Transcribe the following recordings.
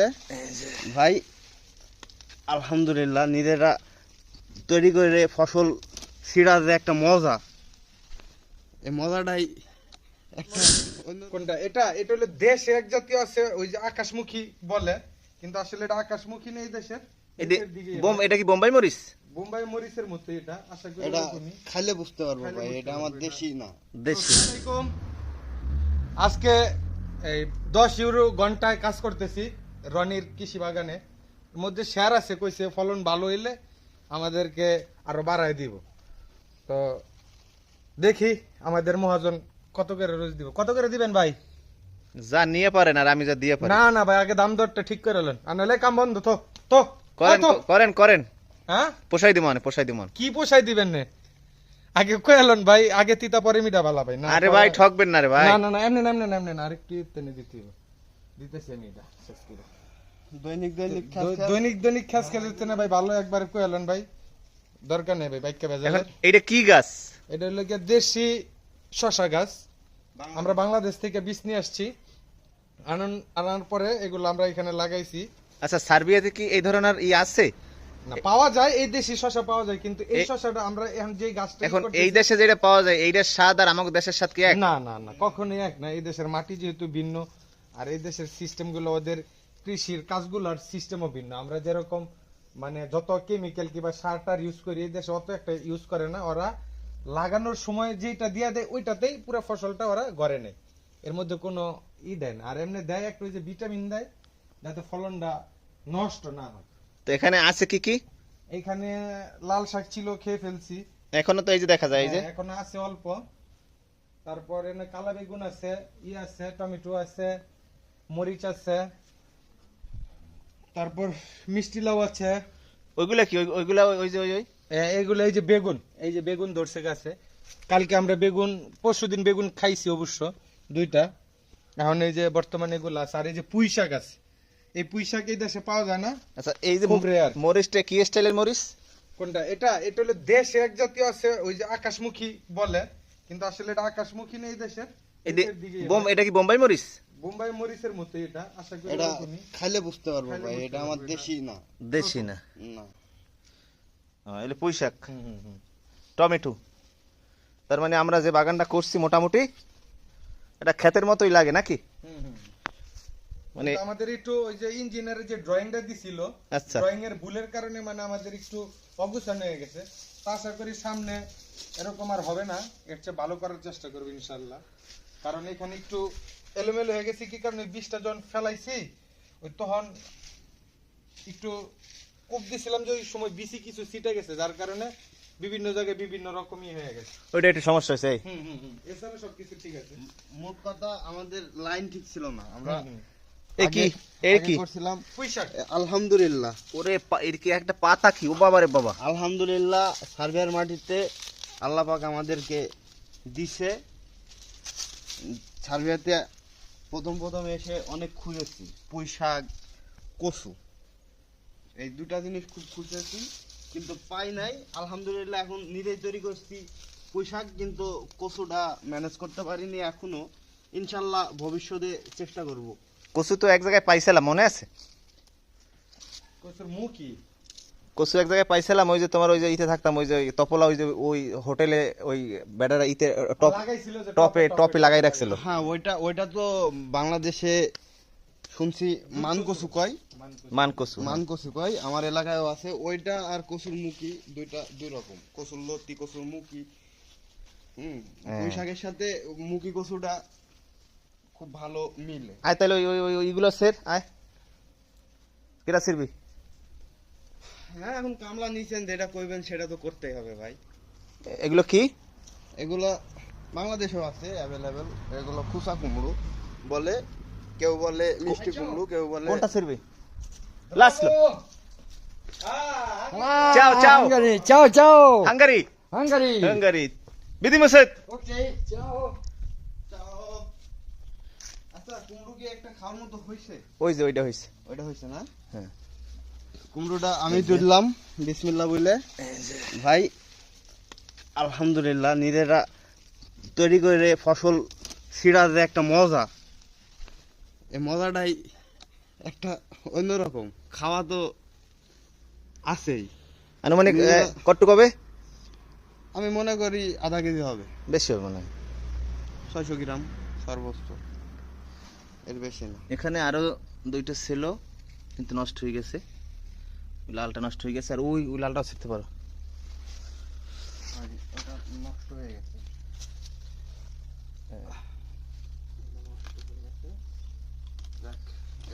বুঝলে ভাই আলহামদুলিল্লাহ নিজেরা তৈরি করে ফসল ছিঁড়া যে একটা মজা। এই মজাটাই কোনটা? এটা এটা হলো দেশে এক জাতীয় আছে ওই যে আকাশমুখী বলে কিন্তু আসলে এটা আকাশমুখী নেই দেশের দেশের দিকেই বোম। এটা কি বোম্বাই মরিচ? বোম্বাই মরিচের মতো এটা আশা করি এটা খাইলে বুঝতে পারব ভাই এটা আমার দেশি না। দেশি। আসসালামু আলাইকুম। আজকে এই দশ ইউরো ঘন্টায় কাজ করতেছি। রনির কৃষি বাগানে। মধ্যে শেয়ার আছে কইছে ফলন ভালো হইলে আমাদেরকে আরও বাড়ায় দিব। তো দেখি আমাদের মহাজন কত করে রোজ দিব। কত করে দিবেন ভাই? যা নিয়ে পারেন আর আমি যা দিয়ে পারি। না না ভাই আগে দাম দরটা ঠিক করে নেন আর নাহলে কাম বন্ধ তো তো করেন করেন করেন। হ্যাঁ? পোষাই দিব মানে পোষাই দিব কি পোষাই দিবেন নে? আগে কইলেন ভাই আগে তিতা পরে মিঠা ভালা ভাই। না আরে ভাই ঠকবেন না রে ভাই। না না না এমনি না এমনি না এমনি না আরেকটু টেনে দিতে হবে। দিতেছি আমি এটা শেষ করে। দৈনিক দৈনিক খাস দৈ- খাস। দৈনিক দৈনিক খাস খেলে না ভাই ভালো একবার কইলেন ভাই। দরকার নেই ভাই বাইককে এখন বেজালের কি গাছ? এটা হলো গিয়ে দেশি শশা গাছ। আমরা বাংলাদেশ থেকে বীজ নিয়ে আসছি। আনান আনার পরে এগুলো আমরা এখানে লাগাইছি। আচ্ছা সার্বিয়াতে কি এই ধরনের ই আছে? না পাওয়া যায় এই দেশি শশা পাওয়া যায় কিন্তু এই শশাটা আমরা এখন যে গাছটা এখন এই দেশে যেটা পাওয়া যায় এইটার স্বাদ আর আমাদের দেশের স্বাদ কি এক? না না না কখনোই এক না। এই দেশের মাটি যেহেতু ভিন্ন আর এই দেশের সিস্টেমগুলো ওদের কৃষির কাজগুলোর সিস্টেমও ভিন্ন। আমরা যেরকম মানে যত কেমিক্যাল কিংবা সার টার ইউজ করি এই দেশে অত একটা ইউজ করে না। ওরা লাগানোর সময় যেটা দিয়া দেয় ওইটাতেই পুরো ফসলটা ওরা গড়ে নেয়। এর মধ্যে কোনো ই দেয় না। আর এমনি দেয় একটু ওই যে ভিটামিন দেয় যাতে ফলনটা নষ্ট না হয়। তো এখানে আছে কি কি? এখানে লাল শাক ছিল খেয়ে ফেলছি। এখনও তো এই যে দেখা যায় এই যে। হ্যাঁ, এখন আছে অল্প। তারপর এনে কালা বেগুন আছে ই আছে টমেটো আছে মরিচ আছে তারপর মিষ্টি লাউ আছে। ওইগুলা কি? ওইগুলা ওই- যে ওই ওই? এই যে বেগুন এই যে বেগুন ধরছে গাছে। কালকে আমরা বেগুন পরশুদিন বেগুন খাইছি অবশ্য দুইটা। এখন এই যে বর্তমানে এগুলো আছে আর এই যে পুঁই শাক আছে। এই পুঁই শাক এই দেশে পাওয়া যায় না? আচ্ছা এই যে। মরিচটা কি স্টাইলের মরিচ? কোনটা? এটা এটা হলো দেশে এক জাতীয় আছে ওই যে আকাশমুখী বলে। কিন্তু আসলে এটা আকাশমুখী নেই দেশের এটা কি বোম্বাই মরিচ? বোম্বাই মরিচের মতো এটা আশা করি এটা খাইলে বুঝতে পারব ভাই এটা আমার দেশি না। দেশি না? না। এলে পুঁই শাক। টমেটো। তার মানে আমরা যে বাগানটা করছি মোটামুটি এটা ক্ষেতের মতোই লাগে নাকি। মানে আমাদের একটু ওই যে ইঞ্জিনিয়ারের যে ড্রয়িংটা দিছিল আচ্ছা। ড্রয়িং এর ভুলের কারণে মানে আমাদের একটু অগুছান হয়ে গেছে। আশা করি সামনে এরকম আর হবে না এর চেয়ে ভালো করার চেষ্টা করব ইনশাল্লাহ। কারণ এখানে একটু এলোমেলো হয়ে গেছে কি কারণে? বীজটা যখন ফেলাইছি। ওই তখন একটু কোপ দিছিলাম যে ওই সময় বিসি কিছু ছিটে গেছে যার কারণে বিভিন্ন জায়গায় বিভিন্ন রকমই হয়ে গেছে। ওইটা একটু সমস্যা হয়েছে। এই। হুম হুম হুম। এছাড়া সবকিছু ঠিক আছে। মোট কথা আমাদের লাইন ঠিক ছিল না। আমরা কি? এ কি? করছিলাম আলহামদুলিল্লাহ। ওরে এর কি একটা পাতা কি? ও বাবা রে বাবা। আলহামদুলিল্লাহ সার্ভেয়ার মাটিতে আল্লাহ পাক আমাদেরকে দিছে। সার্ভেয়াতে প্রথম প্রথম এসে অনেক খুঁজেছি পুঁই শাক কচু। এই দুটা জিনিস খুব খুঁজেছি কিন্তু পাই নাই। আলহামদুলিল্লাহ এখন নিজেই তৈরি করছি পুঁই শাক কিন্তু কচুটা ম্যানেজ করতে পারিনি এখনও। ইনশাল্লাহ ভবিষ্যতে চেষ্টা করব। কচু তো এক জায়গায় পাইছিলাম মনে আছে? কচুর মুখই। কচু এক জায়গায় পাইছিলাম ওই যে তোমার ওই যে ইতে থাকতাম ওই যে তপলা ওই যে ওই হোটেলে ওই বেড়ারা ইতে টপ টপে টপে লাগাই রাখছিল। হ্যাঁ ওইটা ওইটা তো বাংলাদেশে শুনছি মান কচু কয়? মান কচু মান কচু কয় আমার এলাকায়ও আছে। ওইটা আর কচুর মুখি দুইটা দুই রকম। কচুর লতি কচুর মুখি হুম হ্যাঁ। পুঁই শাকের সাথে মুখি কচুটা খুব ভালো মিলে। আয় তাহলে ওই ওই ওই ওইগুলো সের আয়। কেটা সিরবি? হ্যাঁ এখন কামলা নিছেন যেটা কইবেন সেটা তো করতেই হবে ভাই। এগুলো কি? এগুলো বাংলাদেশেও আছে অ্যাভেলেবেল এগুলো খুসা কুমড়ো বলে কেউ বলে মিষ্টি কুমড়ো কেউ বলে কোনটা সিরবি লাস্ট চাও ciao. Hungary, ciao ciao. Hungary. Hungary. Hungary. বিধি মোসেদ Okay, ciao. চাও। আচ্ছা কুমড়ো কি একটা খাওয়ার মতো হয়েছে ওই যে ওইটা হয়েছে ওইটা হয়েছে না? হ্যাঁ। কুমড়োটা আমি তুললাম বিসমিল্লা বলে। ভাই আলহামদুলিল্লাহ নিজেরা তৈরি করে ফসল ছিঁড়া যে একটা মজা। এই মজাটাই একটা অন্যরকম। খাওয়া তো আছেই। আনুমানিক কট্টু কবে? আমি মনে করি আধা কেজি হবে। বেশি হবে মনে হয়। ছয়শো গ্রাম সর্বোচ্চ। এর বেশি না। এখানে আরও দুইটা ছিল কিন্তু নষ্ট হয়ে গেছে। লালটা নষ্ট হয়ে গেছে আর ওই ওই লালটাও ছিটতে পারো। নষ্ট হয়ে গেছে। হয়ে। গেছে। যাক,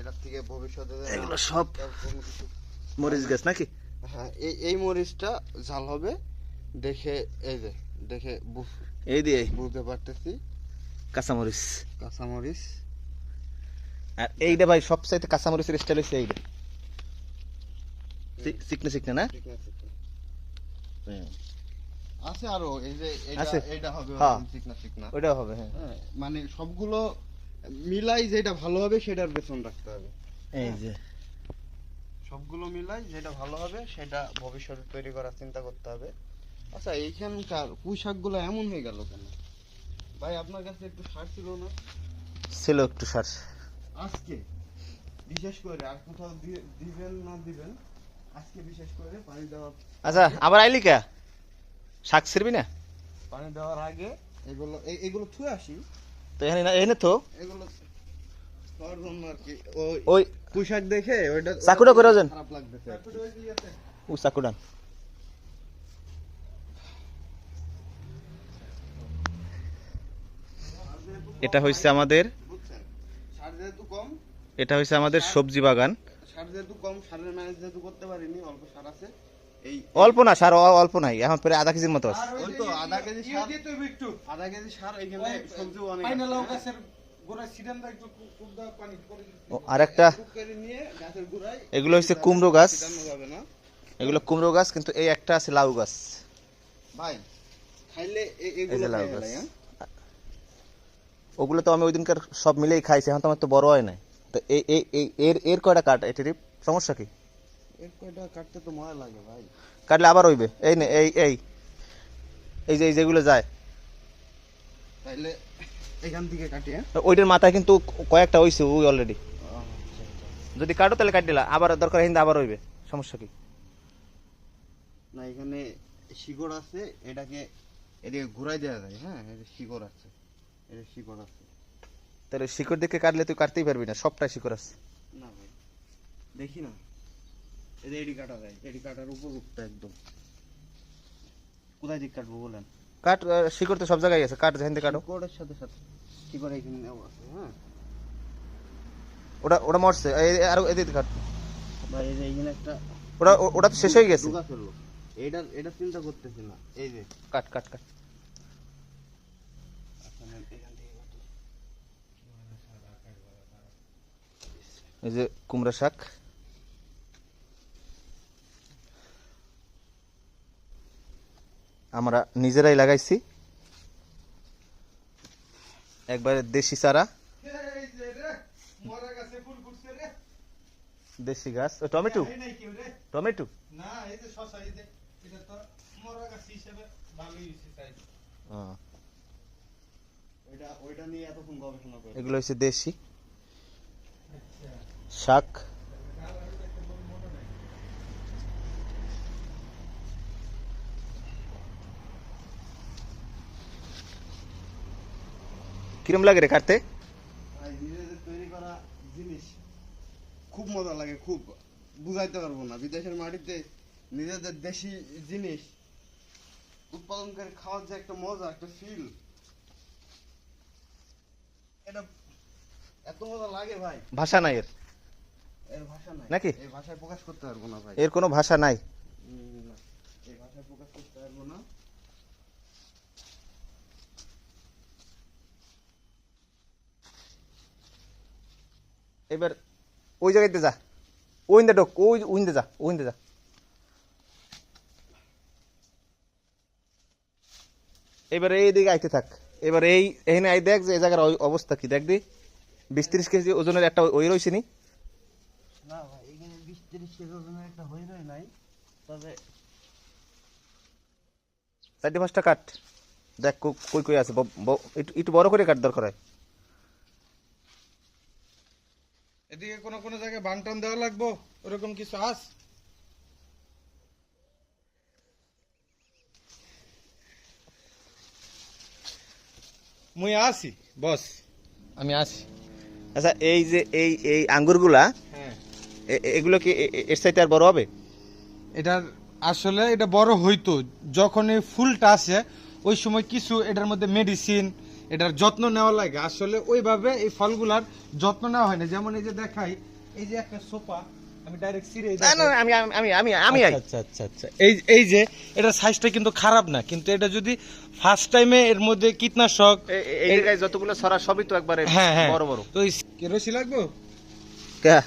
এটার থেকে ভবিষ্যতে এগুলো সব আর কোনো কিছু- মরিচ গাছ নাকি? হ্যাঁ এই এই মরিচটা ঝাল হবে। দেখে এই যে দেখে এই দিয়ে। বুঝতে পারতেছি। কাঁচামরিচ। কাঁচামরিচ। আর এইটা ভাই সবচাইতে কাঁচামরিচের স্টাইল হচ্ছে এইটা। চিকনা চিকনা না আছে আরও এই যে এটা এটা হবে হ্যাঁ। ওরকম চিকনা চিকনা ওইটাও হবে হ্যাঁ। হ্যাঁ, মানে সবগুলো মিলাই যেটা ভালো হবে সেটার বেতন রাখতে হবে। এই যে। সবগুলো মিলাই যেটা ভালো হবে সেটা ভবিষ্যতে তৈরি করার চিন্তা করতে হবে। আচ্ছা এইখানকার পুঁই শাকগুলো এমন হয়ে গেল কেন? ভাই আপনার কাছে একটু সার ছিল না? ছিল একটু সার। আজকে? বিশেষ করে আর কোথাও দিবেন না দিবেন? আজকে বিশেষ করে পানি দেওয়ার আচ্ছা আবার আইলি কে? শাক ছিড়বি না? পানি দেওয়ার আগে এগুলো এগুলো থুয়ে আসি। তো এখানে না এখানে তো এগুলো খাওয়ার আর কি। ওই ওই পুঁই দেখে ওইটা চাকুটা করে যান। খারাপ লাগতেছে ও এটা হচ্ছে আমাদের এটা হচ্ছে আমাদের সবজি বাগান। সার যেহেতু কম সারের ম্যানেজ যেহেতু করতে পারিনি অল্প সার আছে। এই অল্প না সার অল্প নাই এখন প্রায় আধা কেজির মতো আছে। ওই তো আধা কেজি ইয়ে সার একটু আধা কেজি সার এখানে অনেক গাছের। ও, আর একটা টুক করে নিয়ে গাছের গোড়ায় এগুলো হচ্ছে কুমড়ো গাছ। না। এগুলো কুমড়ো গাছ কিন্তু এই একটা আছে লাউ গাছ। ভাই খাইলে এগুলো লাউ গাছ। হ্যাঁ? ওগুলো তো আমি ওই দিনকার সব মিলেই খাইছি এখন তো আমার তো বড় হয় নাই। তো এই এর এর কয়টা কাট এটির সমস্যা কি? এর কয়টা কাটতে তো মজা লাগে ভাই। কাটলে আবার হইবে। এই নে এই এই। এই যে এই যেগুলো যায়। তাইলে এখান থেকে কাটি হ্যাঁ? ওইটার মাথায় কিন্তু কয়েকটা হইছে ওই অলরেডি আচ্ছা, আচ্ছা। যদি কাটো তাহলে কাট দিলা আবার দরকার হিন্দে আবার হইবে। সমস্যা কি? না এখানে শিকড় আছে এটাকে এদিকে ঘুরাই দেওয়া যায় হ্যাঁ? শিকড় আছে যে শিকড় আছে। তাহলে শিকড় দিকে কাটলে তুই কাটতেই পারবি না সবটাই শিকড় আছে। না ভাই দেখি না। যে এডি কাটা যায় এডি কাটার উপযুক্ত একদম। কোথায় দিক কাটবো বলেন? কাট শিকড় তো সব জায়গায় আছে কাট যেখান থেকে কাটো। শিকড়ের সাথে সাথে শিকড় এখানে নেওয়া আছে হ্যাঁ। ওটা ওটা মরছে আরও এদিকে কাট। ভাই এই যে এখানে একটা ওটা ওটা তো শেষ হয়ে গেছে। এটা এটা চিন্তা করতেছি না এই যে। কাট কাট কাট আচ্ছা, নেন, এখান থেকে কাটি। এই যে কুমড়া শাক। আমরা নিজেরাই লাগাইছি। একবারে দেশি চারা। দেশি গাছ। টমেটো। টমেটো। এগুলো হচ্ছে দেশি। শাক। কিরম লাগে রে কাটতে? তৈরি করা জিনিস খুব মজা লাগে খুব। বুঝাইতে পারব না। বিদেশের মাটিতে নিজেদের দেশি জিনিস উৎপাদন করে খাওয়ার যে একটা মজা একটা ফিল এটা এত মজা লাগে ভাই। ভাষা নাই এর। নাকি? এই এর কোনো ভাষা নাই? এই এবার ওই জায়গাতে যা। ওইন্দে ঢোক ওই ওইন্দে যা ওইন্দে যা। এবার এইদিকে আইতে থাক। এবার এই এখানে আই দেখ যে এই জায়গার অবস্থা কি। দেখ দি বিশ ত্রিশ কেজি ওজনের একটা ওই রয়েছে নি। একটা নাই তবে চারটে পাঁচটা কাট দেখ কো- কই কই আছে একটু বড় করে কাট দরকার হয়। এদিকে কোনো কোনো জায়গায় বানটান দেওয়া লাগবো ওরকম কিছু আস? মুই আসি বস। আমি আসি। আচ্ছা এই যে এই এই আঙ্গুরগুলা হ্যাঁ। এগুলো কি এর সাইতে আর বড় হবে? এটার আসলে এটা বড় হইতো যখন এই ফুলটা আসে ওই সময় কিছু এটার মধ্যে মেডিসিন এটার যত্ন নেওয়া লাগে। আসলে ওইভাবে এই ফলগুলার যত্ন নেওয়া হয় না। যেমন এই যে দেখাই এই যে একটা সোফা আমি ডাইরেক্ট সিরে না না না, আমি আমি আমি আমি আমি আচ্ছা আচ্ছা আচ্ছা এই এই যে সাইজটা কিন্তু খারাপ না কিন্তু এটা যদি ফার্স্ট টাইমে এর মধ্যে কীটনাশক এই যতগুলো ছড়া সবই তো একবারে হ্যাঁ হ্যাঁ। বড় বড়। তো কেরোসি লাগবো? কে?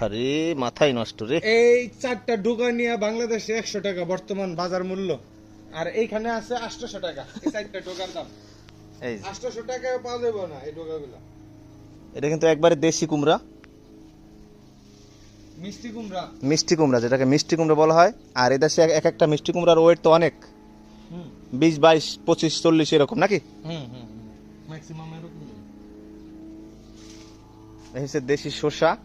আরে মাথাই নষ্ট রে। এই চারটা ডোকা নিয়ে বাংলাদেশে একশো টাকা বর্তমান বাজার মূল্য। আর এইখানে আছে আটশোশো টাকা এই চারটা ডোকার দাম। এই যে, আটশোশো টাকায় পাওয়া যাবে না এই ডোকাগুলা এটা কিন্তু একবারে দেশি কুমড়া। মিষ্টি কুমড়া। মিষ্টি কুমড়া যেটাকে মিষ্টি কুমড়া বলা হয়। আর এদেশে এক- এক একটা মিষ্টি কুমড়ার ওয়েট তো অনেক। হুম। বিশ বাইশ পঁচিশ চল্লিশ এরকম নাকি? হুম হুম। হচ্ছে দেশি শসা।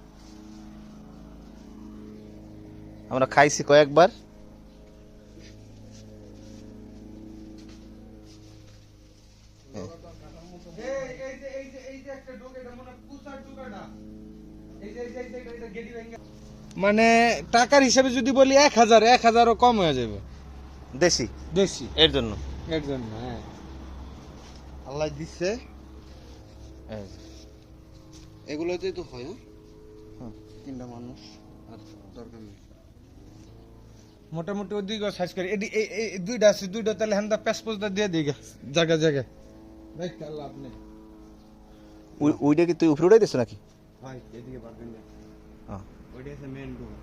আমরা খাইছি কয়েকবার। মনে টাকার হিসাবে যদি বলি এক হাজার এক হাজারও কম হয়ে যাবে। দেশি? দেশি। এর জন্য। এর জন্য হ্যাঁ। আল্লাহ দিচ্ছে। এগুলোতেই তো হয় হ্যাঁ? তিনটা মানুষ। আর দরকার নেই। মোটামুটি ওদিকে সাইজ করে। এডি এই এই দুইটা আছে দুইটা তাহলে হ্যান্ডা প্যাসপোর্টটা দিয়ে দিই জায়গা জায়গা ভাই কাল আল্লাহ আপনি উইটা কি তুই উপরে উঠাই দিস নাকি? ভাই এদিকে পারবেন না হ্যাঁ। ওইটা আছে মেন ডোর